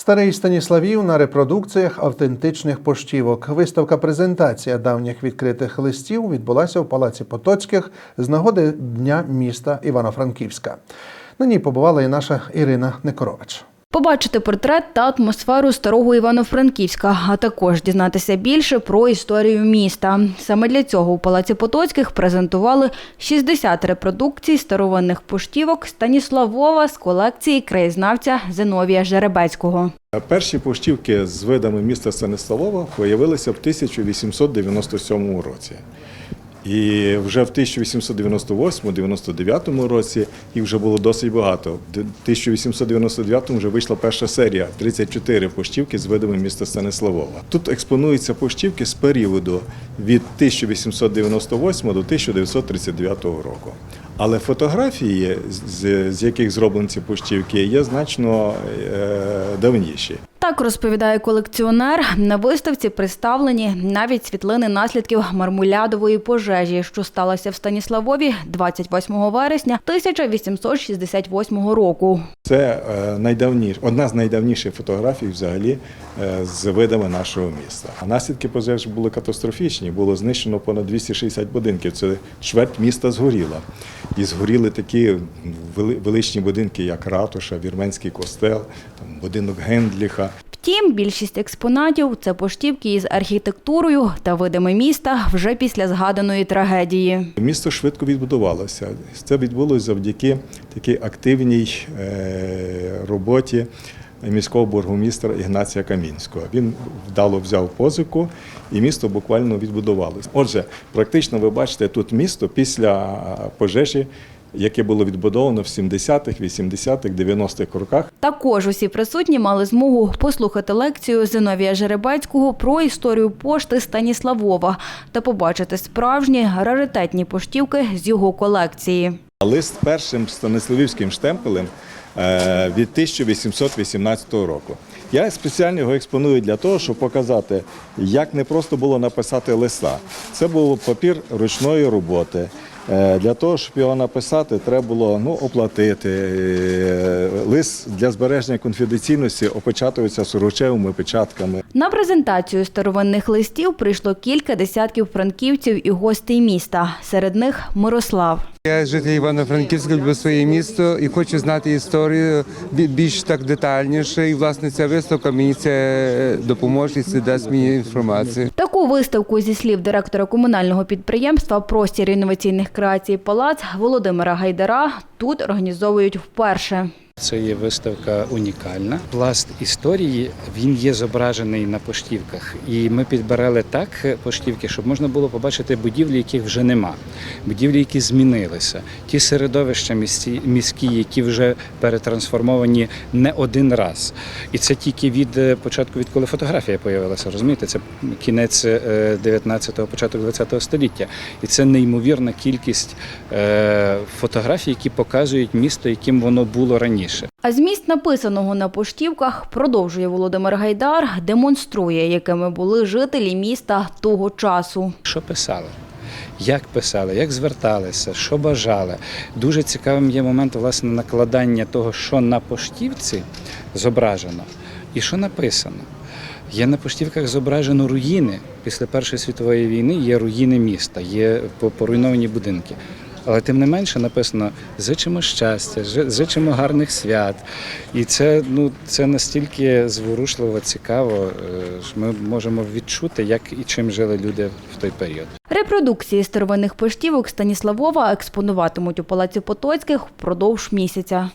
Старий Станіславів на репродукціях автентичних поштівок. Виставка презентація давніх відкритих листів відбулася в Палаці Потоцьких з нагоди Дня міста Івано-Франківська. На ній побувала і наша Ірина Некорович. Побачити портрет та атмосферу старого Івано-Франківська, а також дізнатися більше про історію міста. Саме для цього у Палаці Потоцьких презентували 60 репродукцій старовинних поштівок Станіславова з колекції краєзнавця Зиновія Жеребецького. Перші поштівки з видами міста Станиславова появилися в 1897 році. І вже в 1898-99 році їх вже було досить багато. В 1899 вже вийшла перша серія 34 поштівки з видами міста Станиславова. Тут експонуються поштівки з періоду від 1898 до 1939 року. Але фотографії, з, яких зроблені ці поштівки, є значно е, давніші. Так розповідає колекціонер. На виставці представлені навіть світлини наслідків мармулядової пожежі, що сталася в Станіславові 28 вересня 1868 року. Це е, найдавніш, одна з найдавніших фотографій взагалі е, з видами нашого міста. А наслідки пожеж були катастрофічні. Було знищено понад 260 будинків. Це чверть міста згоріла. І згоріли такі величні будинки, як ратуша, вірменський костел, там, будинок Гендліха. Втім, більшість експонатів це поштівки із архітектурою та видами міста вже після згаданої трагедії. Місто швидко відбудувалося. Це відбулося завдяки такій активній е, роботі міського бургомістра Ігнація Камінського. Він вдало взяв позику, і місто буквально відбудувалося. Отже, практично ви бачите тут місто після пожежі, яке було відбудовано в 70-х, 80-х, 90-х роках. Також усі присутні мали змогу послухати лекцію Зиновія Жеребецького про історію пошти Станіславова та побачити справжні раритетні поштівки з його колекції. Лист першим станиславівським штемпелем е, від 1818 року. Я спеціально його експоную для того, щоб показати, як не просто було написати листа. Це був папір ручної роботи. Е, Для того, щоб його написати, треба було ну, оплатити. Е, Лист для збереження конфіденційності опечатується сорочевими печатками. На презентацію старовинних листів прийшло кілька десятків франківців і гостей міста. Серед них Мирослав. Я житель Івано-Франківська, люблю своє місто і хочу знати історію бі- більш так детальніше. І власне ця виставка мені це допоможе і це дасть мені інформацію. Таку виставку зі слів директора комунального підприємства Простір інноваційних креацій Палац Володимира Гайдара тут організовують вперше. Це є виставка унікальна. Пласт історії він є зображений на поштівках, і ми підбирали так поштівки, щоб можна було побачити будівлі, яких вже нема, будівлі, які змінилися, ті середовища міські, які вже перетрансформовані не один раз. І це тільки від е, початку, відколи фотографія з'явилася. Розумієте, це кінець 19-го, початок 20-го століття, і це неймовірна кількість е, фотографій, які показують місто, яким воно було раніше. А зміст написаного на поштівках продовжує Володимир Гайдар, демонструє, якими були жителі міста того часу. Що писали? Як писали, як зверталися, що бажали. Дуже цікавим є момент власне накладання того, що на поштівці зображено і що написано. Є на поштівках зображено руїни. Після Першої світової війни є руїни міста, є поруйновані будинки. Але тим не менше написано зичимо щастя, зичимо гарних свят. І це, ну, це настільки зворушливо, цікаво, е, що ми можемо відчути, як і чим жили люди в той період. Репродукції старовинних поштівок Станіславова експонуватимуть у Палаці Потоцьких впродовж місяця.